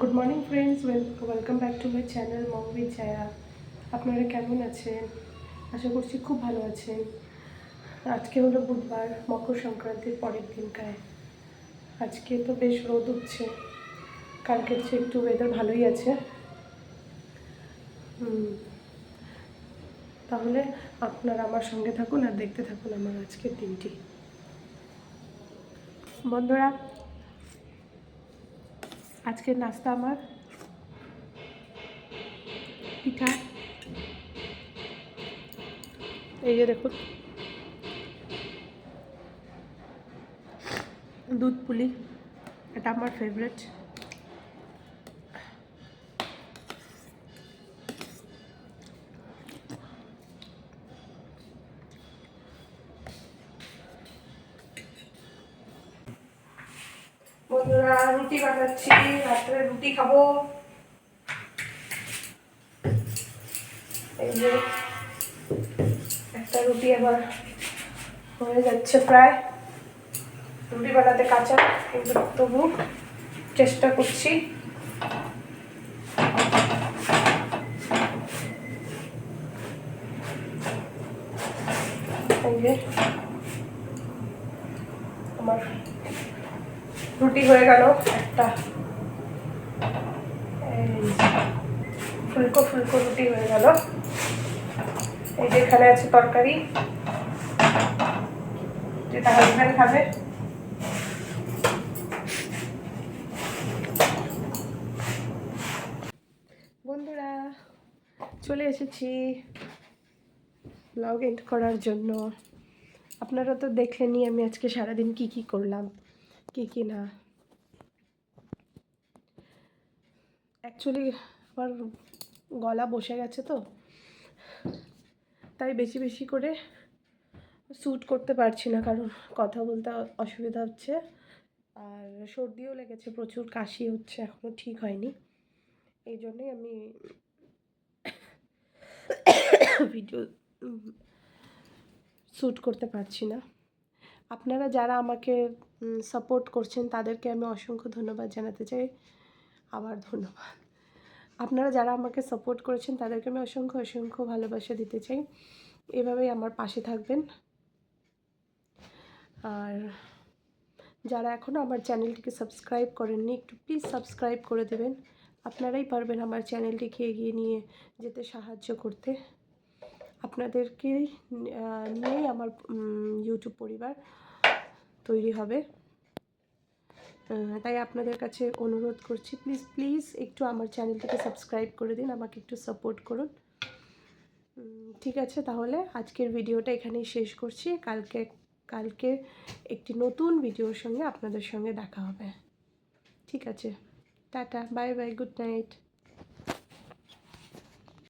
Good morning friends welcome back to my channel Momi Chhaya আপনারা কেমন আছেন? আশা করছি খুব ভালো আছেন। আজকে হলো বুধবার, মকর সংক্রান্তির পরের দিনকায় আজকে তো বেশ রোদ উঠছে। কালকের চেয়ে একটু ওয়েদার ভালোই আছে। তাহলে আপনারা আমার সঙ্গে থাকুন আর দেখতে থাকুন আমার আজকের দিনটি। বন্ধুরা আজকের নাস্তা আমার। পিঠা এই যে দেখুন। দুধ পুলি এটা আমার ফেভারেট বন্ধুরা, রুটি বানাচ্ছি, রাত্রে রুটি খাব। এই যে একটা রুটি আবার হয়ে যাচ্ছে প্রায়। রুটি বানাতে কাঁচা, কিন্তু তবু চেষ্টা করছি। আমার রুটি হয়ে গেল একটা। ফুলকো ফুলকো রুটি হয়ে গেল। এই যে এখানে আছে তরকারি। যেটা হাজব্যান্ড খাবে। বন্ধুরা, চলে এসেছি ব্লগ এন্ড করার জন্য। আপনারা তো দেখলেনই আমি আজকে সারাদিন কি কি করলাম। কি কি না? অ্যাকচুয়ালি আমার গলা বসে গেছে তো। তাই বেশি বেশি করে শ্যুট করতে পারছি না, কারণ কথা বলতে অসুবিধা হচ্ছে। আর সর্দিও লেগেছে, প্রচুর কাশি হচ্ছে এখনও ঠিক হয়নি। এই জন্যই আমি ভিডিও শ্যুট করতে পারছি না। আপনারা যারা আমাকে সাপোর্ট করছেন, তাদেরকে আমি অসংখ্য ধন্যবাদ জানাতে চাই। আবার ধন্যবাদ। আপনারা যারা আমাকে সাপোর্ট করেছেন, তাদেরকে আমি অসংখ্য অসংখ্য ভালোবাসা দিতে চাই। এভাবেই আমার পাশে থাকবেন। আর যারা এখনও আমার চ্যানেলটিকে সাবস্ক্রাইব করেননি, একটু প্লিজ সাবস্ক্রাইব করে দেবেন। আপনারাই পারবেন আমার চ্যানেলটিকে এগিয়ে নিয়ে যেতে সাহায্য করতে। আপনাদেরকে নিয়েই আমার ইউটিউব পরিবার তৈরি হবে। তাই আপনাদের কাছে অনুরোধ করছি প্লিজ প্লিজ একটু আমার চ্যানেলটিকে সাবস্ক্রাইব করে দিন, আমাকে একটু সাপোর্ট করুন। ঠিক আছে, তাহলে আজকের ভিডিওটা এখানেই শেষ করছি। কালকে কালকে একটি নতুন ভিডিওর সঙ্গে আপনাদের সঙ্গে দেখা হবে। ঠিক আছে, tata bye bye good night